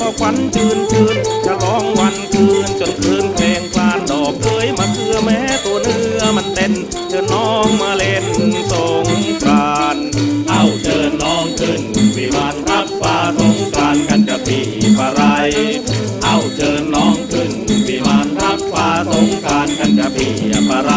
ก็ควันชื้นชื้นจะร้องวันคืนจนคืนเพลงคลานดอกเคยมาเกลือแม้ตัวเนื้อมันเต้นเชิญน้องมาเล่นสงกรานเอาเชิญน้องขึ้นวิมานรับฟ้าสงกรานกันจะปีปะไรเอาเชิญน้องขึ้นวิมานรับฟ้าสงกรานกันจะปีปะไร